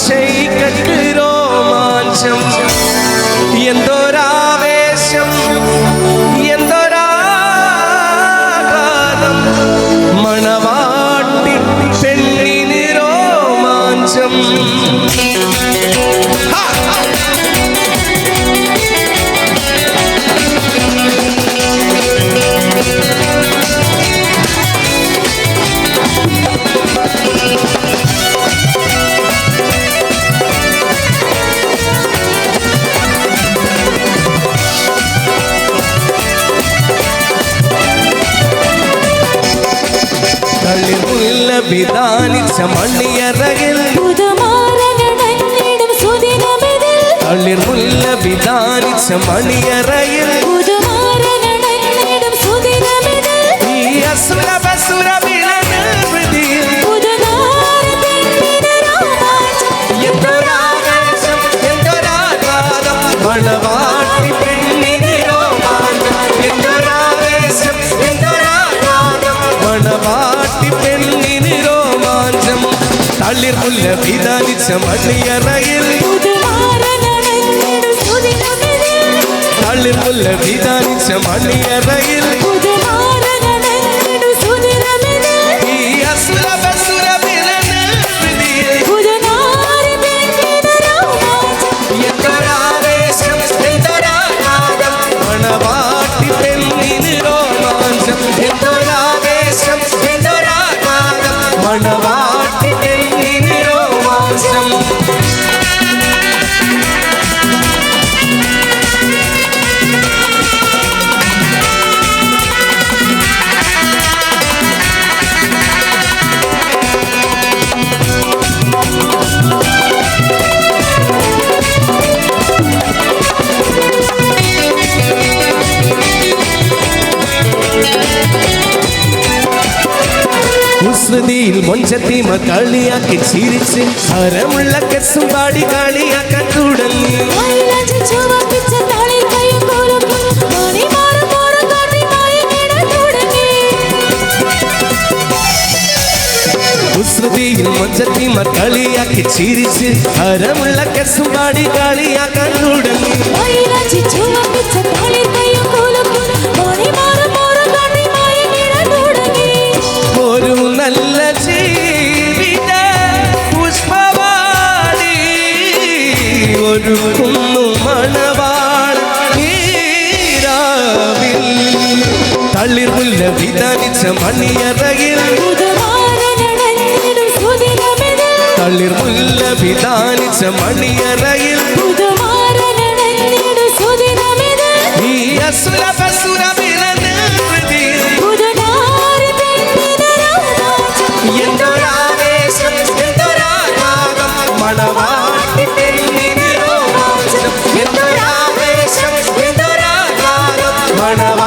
Se cae y quedó. விதானில் சமணியரகில் தளிர் முல்ல விதானில் சமணியரகில் சுரப சுரபிழ மணவா തളിർമുല്ല വിധാനിച്ച മണിയറയിൽ പുതുമാരനടഞ്ഞിടും സുദിനമിതിൽ തളിർമുല്ല വിധാനിച്ച മണിയറയിൽ കുസൃതിയിൽ മൊഞ്ചത്തിമ കളിയാക്കി ചിരിച്ച് ഹരമുള്ള കെസും പാടി കളിയാക്കാൻ തുടങ്ങി മൈലാഞ്ചി ചുവപ്പിച്ച തളിർ കയ്യും കുലുക്കി മണിമാറും മോറും കാട്ടി മയങ്ങിടാൻ തുടങ്ങി കുസൃതിയിൽ മൊഞ്ചത്തിമ കളിയാക്കി ചിരിച്ച് ഹരമുള്ള കെസും പാടി കളിയാക്കാൻ തുടങ്ങി മൈലാഞ്ചി ചുവപ്പിച്ച ഒരുക്കുന്നു മണവാള നീരാവിൽ. തളിർ മുല്ല വിതരിച്ച മണിയറയിൽ. തളിർ മുല്ല വിതാനിച്ച മണിയറയിൽ. ഈ അസുര காணவ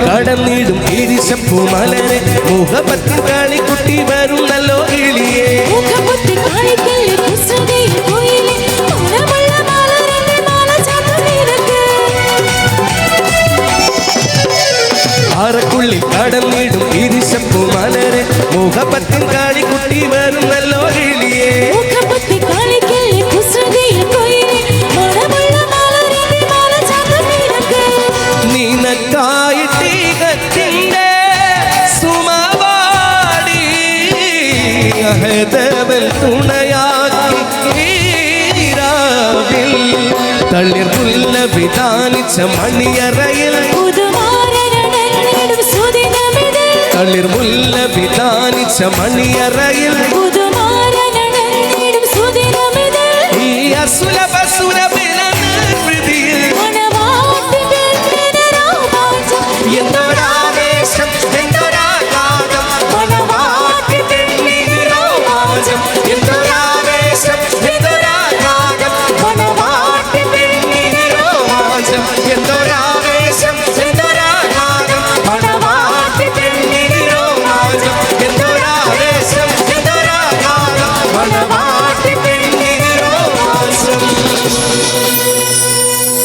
കടന്നിടും ഇരിശപ്പു മലരെ. മുഖപത്തിൽ കാളിക്കുട്ടി വരുന്നല്ലോ കിളിയെ. ആറക്കുള്ളിൽ കടന്നിടും ഇരിശപ്പു മലരെ. മുഖപത്തിൽ அகதவல் துணையாக்கி தளிர் புல்ல விதானிச்ச மணியறையில் தளிர் முல்ல விதானிச்ச மணியறையில்